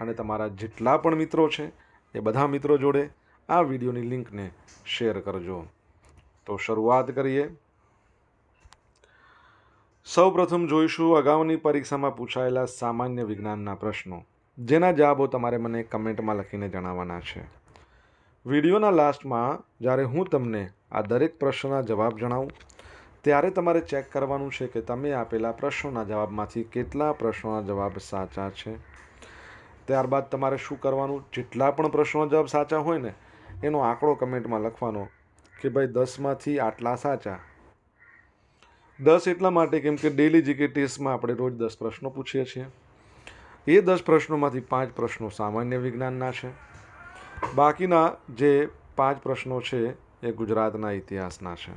અને તમારા જેટલા પણ મિત્રો છે, એ બધા મિત્રો જોડે આ વિડીયોની લિંકને શેર કરજો. તો શરૂઆત કરીએ. સૌ પ્રથમ જોઈશું અગાઉની પરીક્ષામાં પૂછાયેલા સામાન્ય વિજ્ઞાનના પ્રશ્નો. જેના જવાબો તમારે મને કમેન્ટમાં લખીને જણાવવાના છે. વિડીયોના લાસ્ટમાં જ્યારે હું તમને આ દરેક પ્રશ્નના જવાબ જણાવું, ત્યારે તમારે ચેક કરવાનું છે કે તમે આપેલા પ્રશ્નોના જવાબમાંથી કેટલા પ્રશ્નોના જવાબ સાચા છે. ત્યારબાદ તમારે શું કરવાનું? જેટલા પણ પ્રશ્નો જવાબ સાચા હોય ને, એનો આંકડો કમેન્ટમાં લખવાનો કે ભાઈ દસમાંથી આટલા સાચા. દસ એટલા માટે કેમ કે ડેલી જીકે ટેસ્ટમાં આપણે રોજ દસ પ્રશ્નો પૂછીએ છીએ. એ દસ પ્રશ્નોમાંથી પાંચ પ્રશ્નો સામાન્ય વિજ્ઞાનના છે. બાકીના જે પાંચ પ્રશ્નો છે એ ગુજરાતના ઇતિહાસના છે.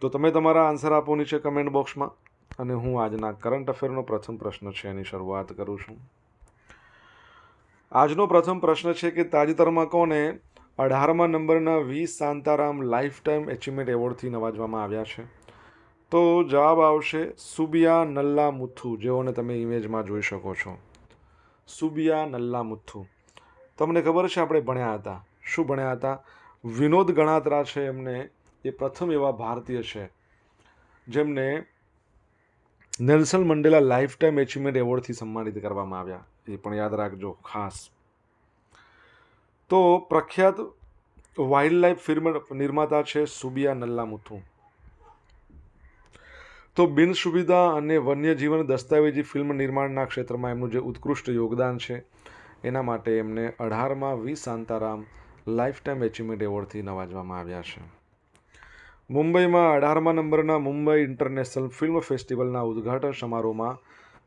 તો તમે તમારા આન્સર આપો નીચે કમેન્ટ બોક્સમાં અને હું આજના કરંટ અફેરનો પ્રથમ પ્રશ્ન છે એની શરૂઆત કરું છું. આજનો પ્રથમ પ્રશ્ન છે કે તાજેતરમાં કોને અઢારમા નંબરના V. Shantaram life time achievement એવોર્ડથી નવાજવામાં આવ્યા છે? તો જવાબ આવશે સુબિયા નલ્લા મુથુ જેઓને તમે ઇમેજમાં જોઈ શકો છો. સુબિયા નલ્લા મુથુ તમને ખબર છે આપણે ભણ્યા હતા. શું ભણ્યા હતા? વિનોદ ગણાત્રા છે એમને એ પ્રથમ એવા ભારતીય છે જેમને Nelson Mandela life time achievement એવોર્ડથી સન્માનિત કરવામાં આવ્યા. એ પણ યાદ રાખજો, ખાસ. તો પ્રખ્યાત વાઇલ્ડ લાઈફ ફિલ્મ નિર્માતા છે સુબિયા નલ્લામુથુ. તો બિન સુવિધા અને વન્યજીવન દસ્તાવેજી ફિલ્મ નિર્માણના ક્ષેત્રમાં એમનું જે ઉત્કૃષ્ટ યોગદાન છે, એના માટે એમને અઢારમાં V. Shantaram life time achievement એવોર્ડથી નવાજવામાં આવ્યા છે. મુંબઈમાં અઢારમા નંબરના મુંબઈ ઇન્ટરનેશનલ ફિલ્મ ફેસ્ટિવલના ઉદ્ઘાટન સમારોહમાં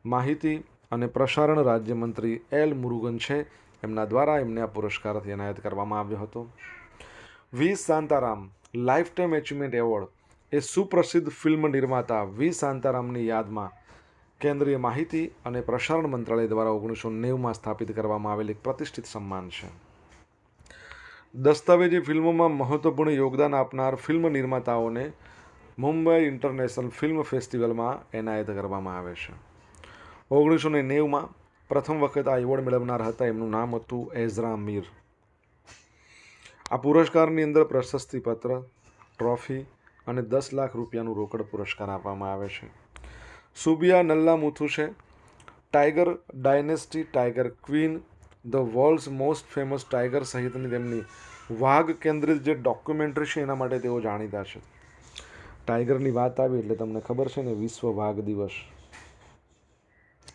માહિતી અને પ્રસારણ રાજ્યમંત્રી એલ મુરુગન છે. એમના દ્વારા એમને આ પુરસ્કારથી એનાયત કરવામાં આવ્યો હતો. V. Shantaram life time achievement award એ સુપ્રસિદ્ધ ફિલ્મ નિર્માતા વી. શાંતારામની યાદમાં કેન્દ્રીય માહિતી અને પ્રસારણ મંત્રાલય દ્વારા ઓગણીસો નેવુંમાં સ્થાપિત કરવામાં આવેલ એક પ્રતિષ્ઠિત સન્માન છે. દસ્તાવેજી ફિલ્મોમાં મહત્વપૂર્ણ યોગદાન આપનાર ફિલ્મ નિર્માતાઓને મુંબઈ ઇન્ટરનેશનલ ફિલ્મ ફેસ્ટિવલમાં એનાયત કરવામાં આવે છે. ઓગણીસો ને નેવુંમાં પ્રથમ વખત આ એવોર્ડ મેળવનાર હતા, એમનું નામ હતું એઝરા મીર. આ પુરસ્કારની અંદર પ્રશસ્તિપત્ર, ટ્રોફી અને દસ લાખ રૂપિયાનું રોકડ પુરસ્કાર આપવામાં આવે છે. સુબિયા નલ્લા મુથુ છે tiger dynasty tiger queen the world's most famous tiger સહિતની તેમની વાઘ કેન્દ્રિત જે ડોક્યુમેન્ટરી છે એના માટે તેઓ જાણીતા છે. ટાઈગરની વાત આવી એટલે તમને ખબર છે ને, વિશ્વ વાઘ દિવસ.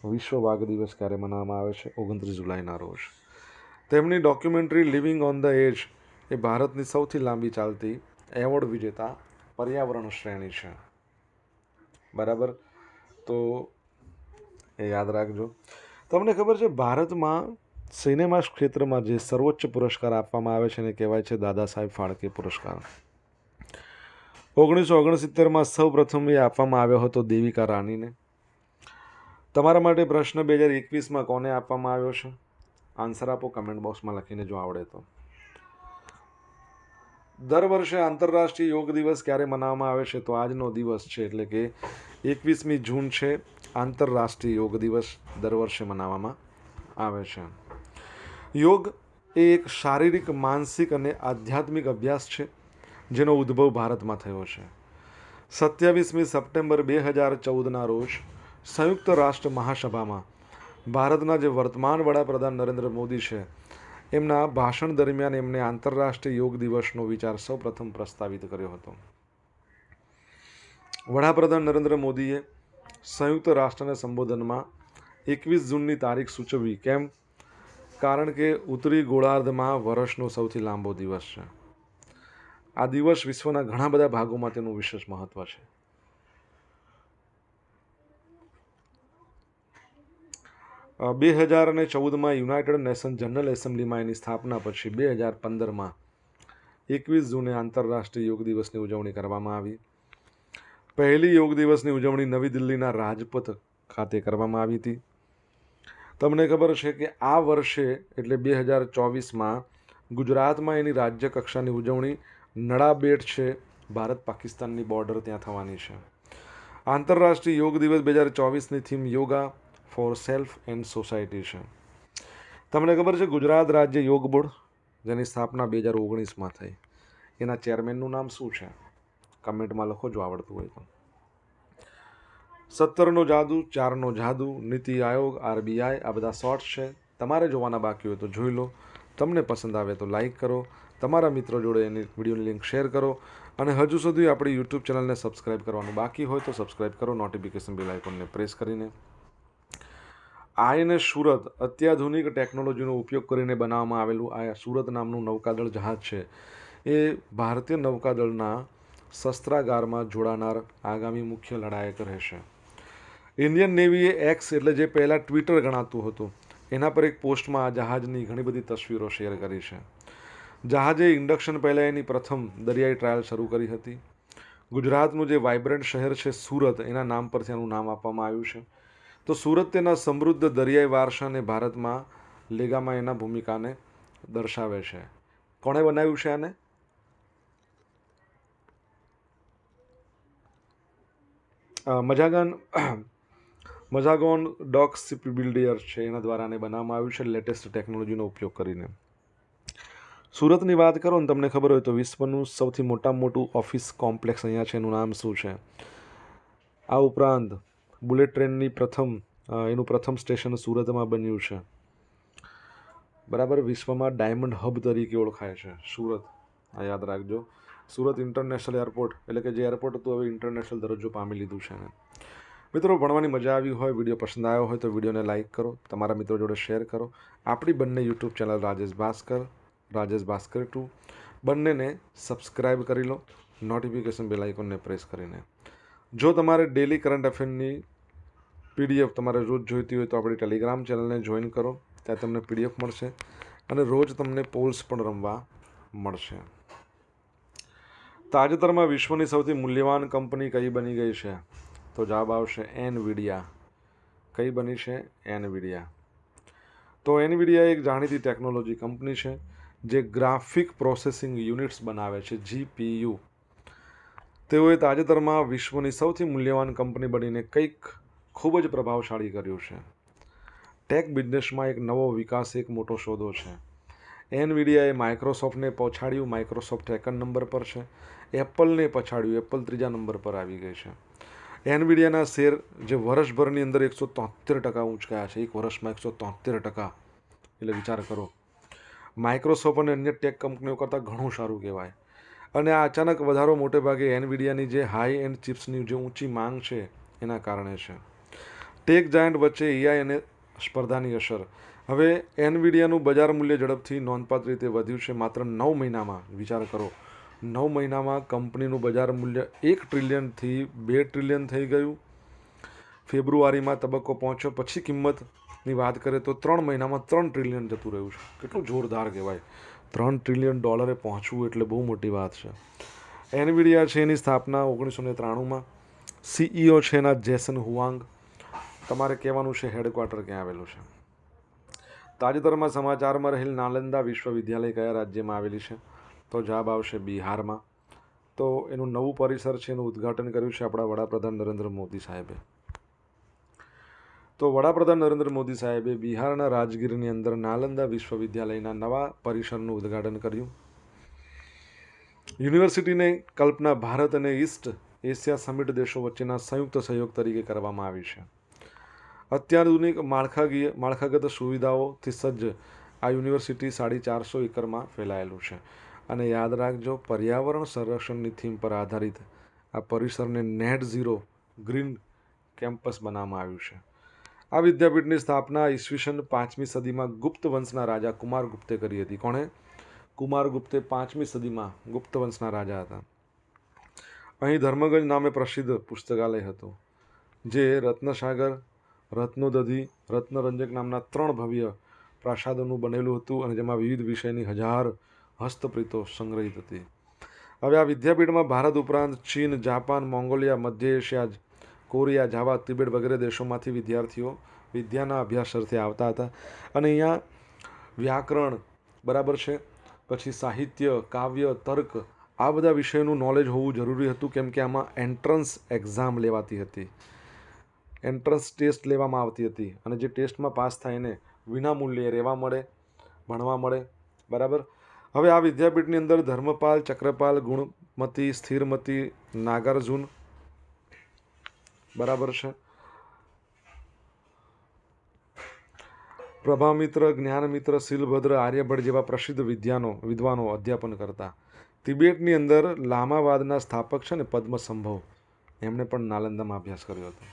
વિશ્વ વાઘ દિવસ ક્યારે મનાવવામાં આવે છે? ઓગણત્રીસ જુલાઈના રોજ. તેમની documentary living on the edge એ ભારતની સૌથી લાંબી ચાલતી એવોર્ડ વિજેતા પર્યાવરણ શ્રેણી છે. બરાબર? તો એ યાદ રાખજો. તમને ખબર છે, ભારતમાં સિનેમા ક્ષેત્રમાં જે સર્વોચ્ચ પુરસ્કાર આપવામાં આવે છે એને કહેવાય છે દાદા સાહેબ ફાળકે પુરસ્કાર. ઓગણીસો ઓગણસિત્તેરમાં સૌ પ્રથમ એ આપવામાં આવ્યો હતો દેવિકા રાણીને. તમારા માટે પ્રશ્ન બે હજાર એકવીસમાં કોને આપવામાં આવ્યો છે? આન્સર આપો કમેન્ટ બોક્સમાં લખીને જો આવડે તો. દર વર્ષે આંતરરાષ્ટ્રીય યોગ દિવસ ક્યારે મનાવવામાં આવે છે? તો આજનો દિવસ છે, એટલે કે એકવીસમી જૂન છે આંતરરાષ્ટ્રીય યોગ દિવસ દર વર્ષે મનાવવામાં આવે છે. યોગ એ એક શારીરિક, માનસિક અને આધ્યાત્મિક અભ્યાસ છે, જેનો ઉદ્ભવ ભારતમાં થયો છે. સત્યાવીસમી સપ્ટેમ્બર બે હજાર ચૌદના રોજ સંયુક્ત રાષ્ટ્ર મહાસભામાં ભારતના જે વર્તમાન વડાપ્રધાન નરેન્દ્ર મોદી છે, એમના ભાષણ દરમિયાન એમણે આંતરરાષ્ટ્રીય યોગ દિવસનો વિચાર સૌપ્રથમ પ્રસ્તાવિત કર્યો હતો. વડાપ્રધાન નરેન્દ્ર મોદીએ સંયુક્ત રાષ્ટ્રના સંબોધનમાં એકવીસ જૂનની તારીખ સૂચવી કેમ? કારણ કે ઉત્તરી ગોળાર્ધમાં વર્ષનો સૌથી લાંબો દિવસ છે. આ દિવસ વિશ્વના ઘણા બધા ભાગોમાં તેનું વિશેષ મહત્વ છે. બે હજાર અને ચૌદમાં યુનાઇટેડ નેશન જનરલ એસેમ્બલીમાં એની સ્થાપના પછી બે હજાર પંદરમાં એકવીસ જૂને આંતરરાષ્ટ્રીય યોગ દિવસની ઉજવણી કરવામાં આવી. પહેલી યોગ દિવસની ઉજવણી નવી દિલ્હીના રાજપથ ખાતે કરવામાં આવી હતી. તમને ખબર છે કે આ વર્ષે, એટલે બે હજાર ચોવીસમાં, ગુજરાતમાં એની રાજ્ય કક્ષાની ઉજવણી નડાબેટ છે, ભારત પાકિસ્તાનની બોર્ડર ત્યાં થવાની છે. આંતરરાષ્ટ્રીય યોગ દિવસ બે હજાર ચોવીસની theme yoga for self and society છે. તમને ખબર છે ગુજરાત રાજ્ય યોગ બોર્ડ, જેની સ્થાપના બે હજાર ઓગણીસમાં થઈ. એના ચેરમેનનું નામ શું છે? કમેન્ટમાં લખો જો આવડતું હોય તો. સત્તરનો જાદુ, ચારનો જાદુ, નીતિ આયોગ, આરબીઆઈ, આ બધા શોર્ટ્સ છે. તમારે જોવાના બાકી હોય તો જોઈ લો. તમને પસંદ આવે તો લાઇક કરો. તમારા મિત્રો જોડે એની વિડીયોની લિંક શેર કરો. અને હજુ સુધી આપણી યુટ્યુબ ચેનલને સબસ્ક્રાઇબ કરવાનું બાકી હોય તો સબસ્ક્રાઇબ કરો. નોટિફિકેશન બેલ આઇકોનને પ્રેસ કરીને. આઈએનએસ સુરત, અત્યાધુનિક ટેકનોલોજીનો ઉપયોગ કરીને બનાવવામાં આવેલું આ સુરત નામનું નૌકાદળ જહાજ છે. એ ભારતીય નૌકાદળના શસ્ત્રાગારમાં જોડાનાર આગામી મુખ્ય લડાયક રહેશે. ઇન્ડિયન નેવીએ એક્સ એટલે જે પહેલાં ટ્વિટર ગણાતું હતું, એના પર એક પોસ્ટમાં આ જહાજની ઘણી બધી તસવીરો શેર કરી છે. જહાજે ઇન્ડક્શન પહેલાં એની પ્રથમ દરિયાઈ ટ્રાયલ શરૂ કરી હતી. ગુજરાતનું જે વાઇબ્રન્ટ શહેર છે સુરત, એના નામ પરથી આનું નામ આપવામાં આવ્યું છે. તો સુરત તેના સમૃદ્ધ દરિયાઈ વારસાને ભારતમાં લેગામાં એના ભૂમિકાને દર્શાવે છે. કોણે બનાવ્યું છે આને? મજાગન મઝાગોન ડોક સિપ બિલ્ડિયર છે, એના દ્વારા આને બનાવવામાં આવ્યું છે લેટેસ્ટ ટેકનોલોજીનો ઉપયોગ કરીને. સુરતની વાત કરો ને તમને ખબર હોય તો વિશ્વનું સૌથી મોટામાં મોટું ઓફિસ કોમ્પ્લેક્સ અહીંયા છે, એનું નામ શું છે? આ ઉપરાંત બુલેટ ટ્રેનની પ્રથમ એનું પ્રથમ સ્ટેશન સુરતમાં બન્યું છે. બરાબર, વિશ્વમાં ડાયમંડ હબ તરીકે ઓળખાય છે, સુરત. આ યાદ રાખજો. સુરત ઇન્ટરનેશનલ એરપોર્ટ, એટલે કે જે એરપોર્ટ હતું, હવે ઇન્ટરનેશનલ દરજ્જો પામી લીધું છે એને. મિત્રો, ભણવાની મજા આવી હોય, વીડિયો પસંદ આવ્યો હોય તો વિડીયોને લાઇક કરો, તમારા મિત્રો જોડે શેર કરો. આપણી બંને YouTube channel Rajesh Bhaskar Rajesh Bhaskar two. બંનેને સબસ્ક્રાઇબ કરી લો, નોટિફિકેશન બેલ આઇકોનને પ્રેસ કરીને. જો તમારે ડેલી કરંટ અફેરની પીડીએફ તમારે રોજ જોઈતી હોય તો આપણી ટેલિગ્રામ ચેનલને જોઈન કરો, ત્યાં તમને પીડીએફ મળશે અને રોજ તમને પોલ્સ પણ રમવા મળશે. તાજેતરમાં વિશ્વની સૌથી મૂલ્યવાન કંપની કઈ બની ગઈ છે? તો જવાબ આવશે એન વિડિયા કઈ બની છે? એન વિડિયા તો એન વિડિયા એક જાણીતી ટેકનોલોજી કંપની છે, જે ગ્રાફિક પ્રોસેસિંગ યુનિટ્સ બનાવે છે, જીપીયુ. તેઓએ તાજેતરમાં વિશ્વની સૌથી મૂલ્યવાન કંપની બનીને કંઈક ખૂબ જ પ્રભાવશાળી કર્યું છે. ટેક બિઝનેસમાં એક નવો વિકાસ, એક મોટો સોદો છે. એનવીડિયાએ માઇક્રોસોફ્ટને પછાડ્યું માઇક્રોસોફ્ટ સેકન્ડ નંબર પર છે. એપલને પછાડ્યું. એપલ ત્રીજા નંબર પર આવી ગઈ છે. એનવીડિયાના શેર જે વર્ષભરની અંદર એકસો તોતેર ટકા ઊંચકાયા છે, એક વર્ષમાં એકસો તોતેર ટકા. એટલે વિચાર કરો માઇક્રોસોફ્ટ અને અન્ય ટેક કંપનીઓ કરતાં ઘણું સારું કહેવાય. અને આ અચાનક વધારો મોટે ભાગે એનવીડિયાની જે હાઈ એન્ડ ચિપ્સની જે ઊંચી માંગ છે, એના કારણે છે. ટેક જાયન્ટ વચ્ચે એઆઈ અને સ્પર્ધાની અસર. હવે એનવીડિયાનું બજાર મૂલ્ય ઝડપથી નોંધપાત્ર રીતે વધ્યું છે, માત્ર નવ મહિનામાં. વિચાર કરો નવ મહિનામાં કંપનીનું બજાર મૂલ્ય એક ટ્રિલિયનથી બે ટ્રિલિયન થઈ ગયું. ફેબ્રુઆરીમાં તબક્કો પહોંચ્યો, પછી કિંમતની વાત કરીએ તો ત્રણ મહિનામાં ત્રણ ટ્રિલિયન જતું રહ્યું છે. કેટલું જોરદાર કહેવાય. ત્રણ ટ્રિલિયન ડોલરે પહોંચવું એટલે બહુ મોટી વાત છે. એનવીડિયા છે એની સ્થાપના ઓગણીસો ને ત્રાણુંમાં. સીઈઓ છે એના જેસન હુઆંગ. તમારે કહેવાનું છે હેડક્વાર્ટર ક્યાં આવેલું છે? તાજેતરમાં સમાચારમાં રહેલ નાલંદા વિશ્વવિદ્યાલય કયા રાજ્યમાં આવેલી છે? તો જવાબ આવશે બિહારમાં. તો એનું નવું પરિસર છે, એનું ઉદ્ઘાટન કર્યું છે આપણા વડાપ્રધાન નરેન્દ્ર મોદી સાહેબે. તો વડાપ્રધાન નરેન્દ્ર મોદી સાહેબે બિહારના રાજગીરની અંદર નાલંદા વિશ્વવિદ્યાલયના નવા પરિસરનું ઉદ્ઘાટન કર્યું. યુનિવર્સિટીને કલ્પના ભારત અને ઈસ્ટ એશિયા સમિટ દેશો વચ્ચેના સંયુક્ત સહયોગ તરીકે કરવામાં આવી છે. અત્યાધુનિક માળખાકીય માળખાગત સુવિધાઓથી સજ્જ આ યુનિવર્સિટી સાડી ચારસો એકરમાં ફેલાયેલું છે. અને યાદ રાખજો, પર્યાવરણ સંરક્ષણની થીમ પર આધારિત આ પરિસરને નેટ ઝીરો ગ્રીન કેમ્પસ બનાવવામાં આવ્યું છે. આ વિદ્યાપીઠની સ્થાપના ઈસવીસન પાંચમી સદીમાં ગુપ્ત વંશના રાજા કુમાર ગુપ્તે કરી હતી. કોણે? કુમાર ગુપ્તે પાંચમી સદીમાં ગુપ્ત વંશના રાજા હતા. અહીં ધર્મગંજ નામે પ્રસિદ્ધ પુસ્તકાલય હતું, જે રત્નસાગર, રત્નોદધિ, રત્નરંજક નામના ત્રણ ભવ્ય પ્રાસાદોનું બનેલું હતું અને જેમાં વિવિધ વિષયની હજાર હસ્તપ્રીતો સંગ્રહિત હતી. હવે આ વિદ્યાપીઠમાં ભારત ઉપરાંત ચીન, જાપાન, મોંગોલિયા, મધ્ય એશિયા, કોરિયા, જાવા, તિબેટ વગેરે દેશોમાંથી વિદ્યાર્થીઓ વિદ્યાના અભ્યાસ અર્થે આવતા હતા. અને અહીંયા વ્યાકરણ બરાબર છે, પછી સાહિત્ય, કાવ્ય, તર્ક, આ બધા વિષયોનું નોલેજ હોવું જરૂરી હતું, કેમ કે આમાં એન્ટ્રન્સ એક્ઝામ લેવાતી હતી. એન્ટ્રન્સ ટેસ્ટ લેવામાં આવતી હતી અને જે ટેસ્ટમાં પાસ થાય એને વિનામૂલ્યે રહેવા મળે, ભણવા મળે, બરાબર? હવે આ વિદ્યાપીઠની અંદર ધર્મપાલ, ચક્રપાલ, ગુણમતી, સ્થિરમતી, નાગાર્જુન બરાબર છે. પ્રભામિત્ર, જ્ઞાનમિત્ર, શીલભદ્ર, આર્યભટ્ટ જેવા પ્રસિદ્ધ વિદ્યાનો, વિદ્વાનો અધ્યાપન કરતા. તિબેટની અંદર લામાવાદના સ્થાપક છે ને પદ્મસંભવ. એમણે પણ નાલંદામાં અભ્યાસ કર્યો હતો.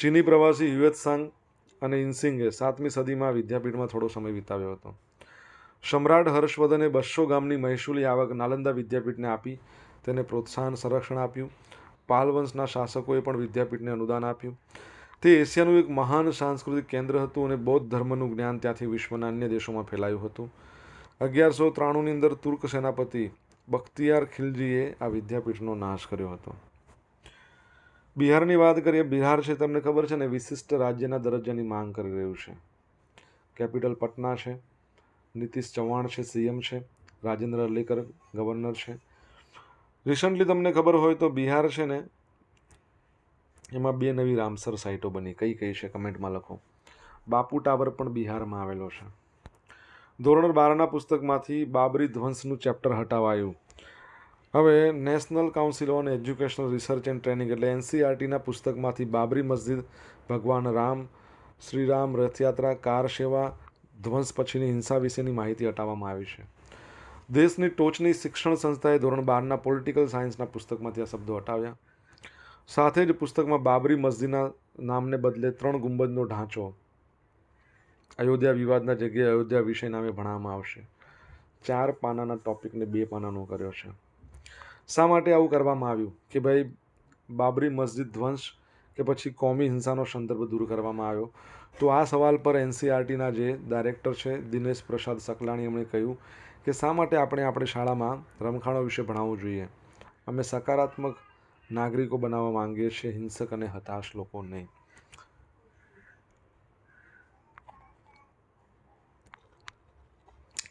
ચીની પ્રવાસી યુએત્સાંગ અને ઇન્સિંગે સાતમી સદીમાં વિદ્યાપીઠમાં થોડો સમય વિતાવ્યો હતો. સમ્રાટ હર્ષવર્ધને બસો ગામની મહેસૂલી આવક નાલંદા વિદ્યાપીઠને આપી, તેને પ્રોત્સાહન સંરક્ષણ આપ્યું. પાલવંશના શાસકોએ પણ વિદ્યાપીઠને અનુદાન આપ્યું. તે એશિયાનું એક મહાન સાંસ્કૃતિક કેન્દ્ર હતું અને બૌદ્ધ ધર્મનું જ્ઞાન ત્યાંથી વિશ્વના અન્ય દેશોમાં ફેલાયું હતું. અગિયારસો ત્રાણુંની અંદર તુર્ક સેનાપતિ બખ્તિયાર ખિલજીએ આ વિદ્યાપીઠનો નાશ કર્યો હતો. બિહારની વાત કરીએ, બિહાર છે તમને ખબર છે ને, વિશિષ્ટ રાજ્યના દરજ્જાની માંગ કરી રહ્યું છે. કેપિટલ પટના છે. નીતિશ ચૌહાણ છે, સીએમ છે, રાજેન્દ્ર અલ્લીકર ગવર્નર છે. રિસન્ટલી તમને ખબર હોય તો બિહાર છે ને, એમાં બે નવી રામસર સાઇટો બની. કઈ કઈ છે કમેન્ટમાં લખો. બાપુ ટાવર પણ બિહારમાં આવેલો છે. ધોરણ બારના પુસ્તકમાંથી બાબરી ધ્વંસનું ચેપ્ટર હટાવાયું. હવે National Council on Educational Research and Training એટલે એનસીઆરટીના પુસ્તકમાંથી બાબરી મસ્જિદ, ભગવાન રામ, શ્રીરામ રથયાત્રા, કાર સેવા ધ્વંસ પછીની હિંસા વિશેની માહિતી હટાવવામાં આવી છે. દેશની ટોચની શિક્ષણ સંસ્થાએ ધોરણ બારના પોલિટિકલ સાયન્સના પુસ્તકમાંથી આ શબ્દો હટાવ્યા. સાથે જ પુસ્તકમાં બાબરી મસ્જિદના નામને બદલે ત્રણ ગુંબજનો ઢાંચો અયોધ્યા વિવાદના જગ્યાએ અયોધ્યા વિષય નામે ભણાવવામાં આવશે. ચાર પાનાના ટોપિકને બે પાનાનો કર્યો છે. શા માટે આવું કરવામાં આવ્યું? કે ભાઈ બાબરી મસ્જિદ ધ્વંસ કે પછી કોમી હિંસાનો સંદર્ભ દૂર કરવામાં આવ્યો? તો આ સવાલ પર એનસીઆરટીના જે ડાયરેક્ટર છે, દિનેશ પ્રસાદ સકલાણી એમણે કહ્યું કે શા માટે આપણે આપણી શાળામાં રમખાણો વિશે ભણાવવું જોઈએ? અમે સકારાત્મક નાગરિકો બનાવવા માંગીએ છીએ, હિંસક અને હતાશ લોકો નહીં.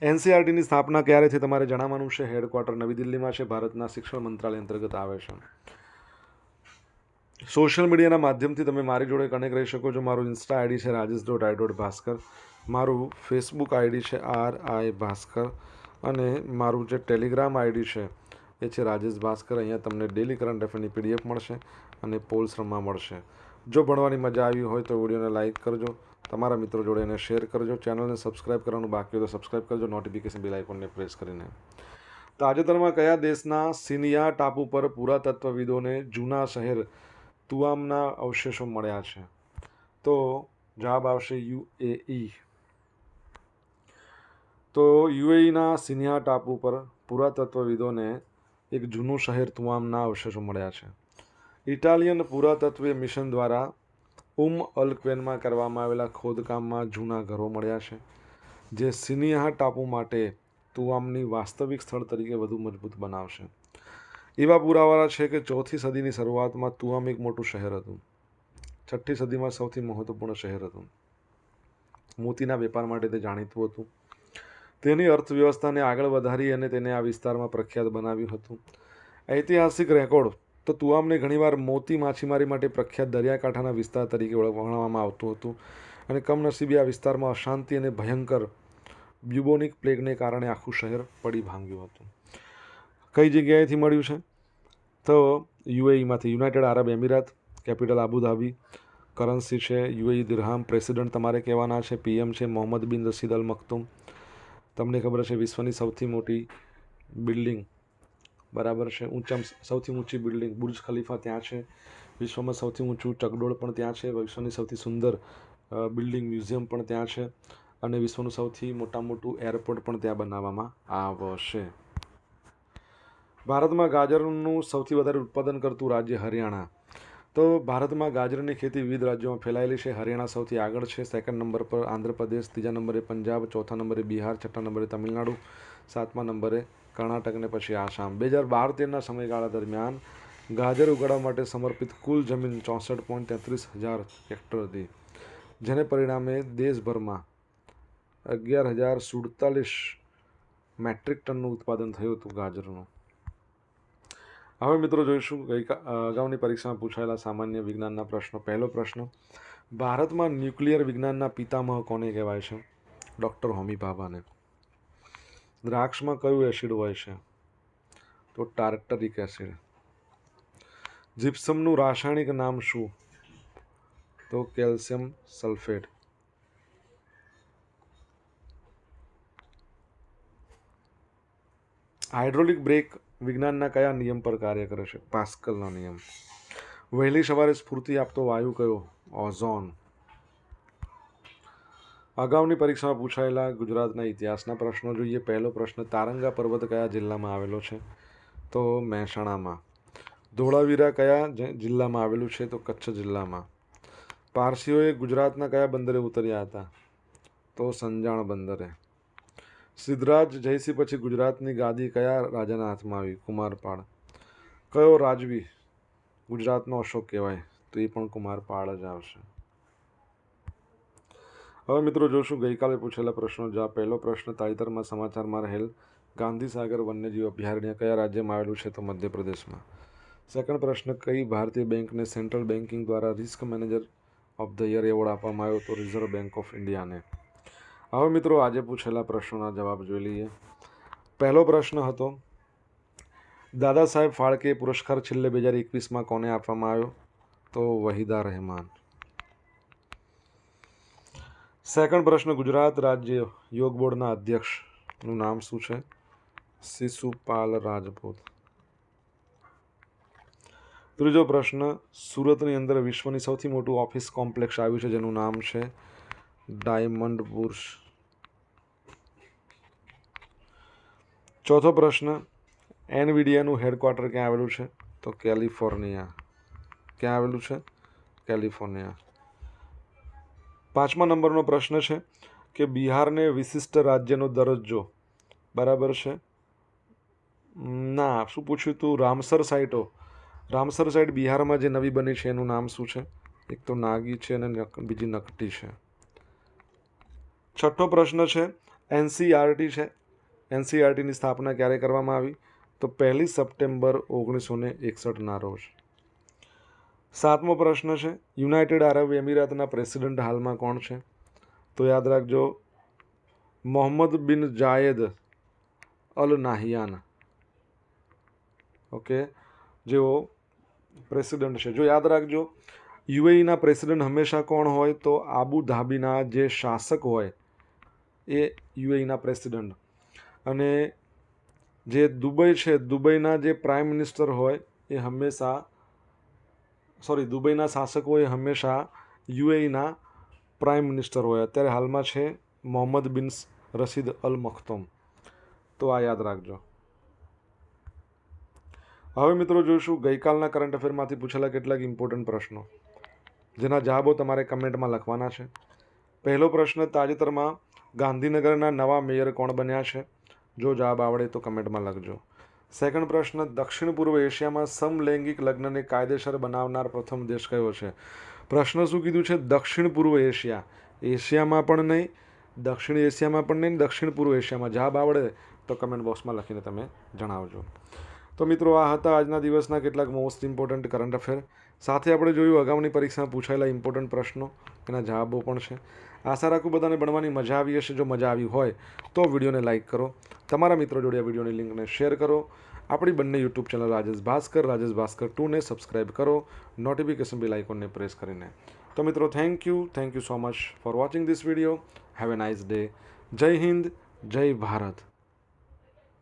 એનસીઆરટીની સ્થાપના ક્યારે થઈ તમારે જણાવવાનું છે? હેડક્વાર્ટર નવી દિલ્હીમાં છે, ભારતના શિક્ષણ મંત્રાલય અંતર્ગત આવે છે. સોશિયલ મીડિયાના માધ્યમથી તમે મારી જોડે કનેક્ટ રહી શકો છો. મારું ઇન્સ્ટા આઈડી છે Rajesh dot I dot Bhaskar. મારું ફેસબુક આઈડી છે આર આઈ ભાસ્કર. અને મારું જે ટેલિગ્રામ આઈડી છે એ છે રાજેશ ભાસ્કર. અહીંયા તમને ડેલી કરંટ અફેરની પીડીએફ મળશે અને પોલ્સ રમવા મળશે. જો ભણવાની મજા આવી હોય તો વિડીયોને લાઇક કરજો. તમારા મિત્રો જોડે એને શેર કરજો. ચેનલને સબસ્ક્રાઇબ કરવાનું બાકી હોય તો સબસ્ક્રાઇબ કરજો. નોટિફિકેશન બિલ આઇકોનને પ્રેસ કરીને. તાજેતરમાં કયા દેશના સિનિયા ટાપુ પર પુરાતત્વવિદોને જૂના શહેર તુઆમના અવશેષો મળ્યા છે. તો જવાબ આવશે યુએઈ. તો યુએઈના સિનિયા ટાપુ પર પુરાતત્વવિદોને એક જૂનું શહેર તુઆમના અવશેષો મળ્યા છે. ઇટાલિયન પુરાતત્વીય મિશન દ્વારા ઉમ અલક્વેનમાં કરવામાં આવેલા ખોદકામમાં જૂના ઘરો મળ્યા છે, જે સિનિયા ટાપુ માટે તુઆમની વાસ્તવિક સ્થળ તરીકે વધુ મજબૂત બનાવશે. એવા પુરાવાળા છે કે ચોથી સદીની શરૂઆતમાં તુઆમ એક મોટું શહેર હતું. છઠ્ઠી સદીમાં સૌથી મહત્વપૂર્ણ શહેર હતું. મોતીના વેપાર માટે તે જાણીતું હતું. તેની અર્થવ્યવસ્થાને આગળ વધારી અને તેને આ વિસ્તારમાં પ્રખ્યાત બનાવ્યું હતું. ઐતિહાસિક રેકોર્ડ તો તુઆમને ઘણીવાર મોતી માછીમારી માટે પ્રખ્યાત દરિયાકાંઠાના વિસ્તાર તરીકે ઓળખવામાં આવતું હતું અને કમનસીબે આ વિસ્તારમાં અશાંતિ અને ભયંકર બ્યુબોનિક પ્લેગને કારણે આખું શહેર પડી ભાંગ્યું હતું. કઈ જગ્યાએથી મળ્યું છે? તો યુએઈમાંથી United Arab Emirates, capital Abu Dhabi currency છે, યુએઈ દિરહામ પ્રેસિડન્ટ તમારે કહેવાના છે, પીએમ છે, મોહમ્મદ બિન રસીદ અલ મખતુમ. તમને ખબર છે વિશ્વની સૌથી મોટી બિલ્ડિંગ બરાબર છે ઊંચામાં સૌથી ઊંચી બિલ્ડિંગ બુર્જ ખલીફા ત્યાં છે, વિશ્વમાં સૌથી ઊંચું ચકડોળ પણ ત્યાં છે, વિશ્વની સૌથી સુંદર બિલ્ડિંગ મ્યુઝિયમ પણ ત્યાં છે અને વિશ્વનું સૌથી મોટા મોટું એરપોર્ટ પણ ત્યાં બનાવવામાં આવશે. ભારતમાં ગાજરનું સૌથી વધારે ઉત્પાદન કરતું રાજ્ય હરિયાણા. તો ભારતમાં ગાજરની ખેતી વિવિધ રાજ્યોમાં ફેલાયેલી છે. હરિયાણા સૌથી આગળ છે સેકન્ડ નંબર પર આંધ્રપ્રદેશ, ત્રીજા નંબરે પંજાબ, ચોથા નંબરે બિહાર, છઠ્ઠા નંબરે તમિલનાડુ, સાતમા નંબરે કર્ણાટક અને પછી આસામ. બે હજાર બાર તેરના સમયગાળા દરમિયાન ગાજર ઉગાડવા માટે સમર્પિત કુલ જમીન ચોસઠ પોઈન્ટ તેત્રીસ હજાર હેક્ટર હતી, જેને પરિણામે દેશભરમાં અગિયાર હજાર સુડતાલીસ મેટ્રિક ટનનું ઉત્પાદન થયું હતું ગાજરનું. હવે મિત્રો જોઈશું, ગઈ અગાઉની પરીક્ષામાં પૂછાયેલા સામાન્ય વિજ્ઞાનના પ્રશ્નો. પહેલો પ્રશ્ન, ભારતમાં ન્યુક્લિયર વિજ્ઞાનના પિતામહ કોને કહેવાય છે? ડૉક્ટર હોમી ભાભાને. દ્રાક્ષમાં કયું એસિડ હોય છે? તો ટાર્ટરિક એસિડ. જીપ્સમનું રાસાયણિક નામ શું? તો કેલ્શિયમ સલ્ફેટ. હાઇડ્રોલિક બ્રેક વિજ્ઞાનના કયા નિયમ પર કાર્ય કરે છે? પાસ્કલનો નિયમ. વહેલી સવારે સ્ફૂર્તિ આપતો વાયુ કયો? ઓઝોન. અગાઉની પરીક્ષામાં પૂછાયેલા ગુજરાતના ઇતિહાસના પ્રશ્નો જોઈએ. પહેલો પ્રશ્ન, તારંગા પર્વત કયા જિલ્લામાં આવેલો છે? તો મહેસાણામાં. ધોળાવીરા કયા જિલ્લામાં આવેલું છે? તો કચ્છ જિલ્લામાં. પારસીઓએ ગુજરાતના કયા બંદરે ઉતર્યા હતા? તો સંજાણ બંદરે. સિદ્ધરાજ જયસિંહ પછી ગુજરાતની ગાદી કયા રાજાના હાથમાં આવી? કુમારપાળ. કયો રાજવી ગુજરાતનો અશોક કહેવાય? તો એ પણ કુમારપાળ જ આવશે. હવે મિત્રો જોશું, ગઈકાલે પૂછેલા પ્રશ્નો જ્યાં પહેલો પ્રશ્ન તાજેતરમાં સમાચારમાં રહેલ ગાંધીસાગર વન્યજીવ અભયારણ્ય કયા રાજ્યમાં આવેલું છે તો મધ્યપ્રદેશમાં. સેકન્ડ પ્રશ્ન, કઈ ભારતીય બેંકને સેન્ટ્રલ બેન્કિંગ દ્વારા risk manager of the year award આપવામાં આવ્યો? તો રિઝર્વ બેંક ઓફ ઇન્ડિયાને હવે મિત્રો આજે પૂછેલા પ્રશ્નોના જવાબ જોઈ લઈએ. પહેલો પ્રશ્ન હતો, દાદા સાહેબ ફાળકે પુરસ્કાર છેલ્લે બે હજાર એકવીસમાં કોને આપવામાં આવ્યો? તો વહીદા રહેમાન. સેકન્ડ પ્રશ્ન, ગુજરાત રાજ્ય યોગ બોર્ડના અધ્યક્ષનું નામ શું છે? શિશુપાલ રાજપૂત. ત્રીજો પ્રશ્ન, સુરતની અંદર વિશ્વની સૌથી મોટું ઓફિસ કોમ્પ્લેક્સ આવ્યું છે જેનું નામ છે ડાયમંડ પુરુષ. ચોથો પ્રશ્ન, એનવીડિયાનું હેડક્વાર્ટર ક્યાં આવેલું છે? તો કેલિફોર્નિયા. ક્યાં આવેલું છે? કેલિફોર્નિયા. પાંચમા નંબરનો પ્રશ્ન છે કે બિહારને વિશિષ્ટ રાજ્યનો દરજ્જો. બરાબર છે? ના, શું પૂછ્યું તું? રામસર સાઇટો રામસર સાઇટ બિહારમાં જે નવી બની છે, એનું નામ શું છે? એક તો નાગી છે અને બીજી નકટી છે. છઠ્ઠો પ્રશ્ન છે એનસીઆરટી છે. એનસીઆરટીની સ્થાપના ક્યારે કરવામાં આવી? તો પહેલી સપ્ટેમ્બર ઓગણીસો ને એકસઠના રોજ. સાતમો પ્રશ્ન છે, યુનાઇટેડ આરબ એમિરાતના પ્રેસિડેન્ટ હાલમાં કોણ છે? તો યાદ રાખજો, મોહમ્મદ બિન જાયદ અલ નાહિયાન ઓકે, જેઓ પ્રેસિડેન્ટ છે. જો યાદ રાખજો, યુએઈના પ્રેસિડેન્ટ હંમેશા કોણ હોય? તો આબુ ધાબીના જે શાસક હોય એ યુએઈના પ્રેસિડેન્ટ. અને જે દુબઈ છે, દુબઈના જે પ્રાઇમ મિનિસ્ટર હોય એ હંમેશા, સોરી, દુબઈના શાસકો એ હંમેશા યુએઈના પ્રાઇમ મિનિસ્ટર હોય. અત્યારે હાલમાં છે મોહમ્મદ બિન રસીદ અલ મખતોમ. તો આ યાદ રાખજો. હવે મિત્રો જોઈશું ગઈકાલના કરંટ અફેરમાંથી પૂછેલા કેટલાક ઇમ્પોર્ટન્ટ પ્રશ્નો. જેના જવાબો તમારે કમેન્ટમાં લખવાના છે. પહેલો પ્રશ્ન તાજેતરમાં ગાંધીનગરના નવા મેયર કોણ બન્યા છે? જો જવાબ આવડે તો કમેન્ટમાં લખજો. સેકન્ડ પ્રશ્ન, દક્ષિણ પૂર્વ એશિયામાં સમલૈંગિક લગ્નને કાયદેસર બનાવનાર પ્રથમ દેશ કયો છે? પ્રશ્ન શું કીધું છે? દક્ષિણ પૂર્વ એશિયા. એશિયામાં પણ નહીં, દક્ષિણ એશિયામાં પણ નહીં, દક્ષિણ પૂર્વ એશિયામાં. જવાબ આવડે તો કમેન્ટ બોક્સમાં લખીને તમે જણાવજો. તો મિત્રો, આ હતા આજના દિવસના કેટલાક મોસ્ટ ઇમ્પોર્ટન્ટ કરંટ અફેર સાથે આપણે જોયું, અગાઉની પરીક્ષામાં પૂછાયેલા ઇમ્પોર્ટન્ટ પ્રશ્નો. એના જવાબો પણ છે. આશા રાખું બધાને ભણવાની મજા આવી હશે, જો મજા આવી હોય તો વિડીયોને લાઇક કરો. તમારા મિત્રો જોડે આ વિડીયોની લિંકને શેર કરો. આપણી બંને યુટ્યુબ ચેનલ રાજેશ ભાસ્કર રાજેશ ભાસ્કર ટુને સબસ્ક્રાઇબ કરો. નોટિફિકેશન બિલ આઇકોનને પ્રેસ કરીને. તો મિત્રો thank you thank you so much for watching this video have a nice day Jai Hind, Jai Bharat.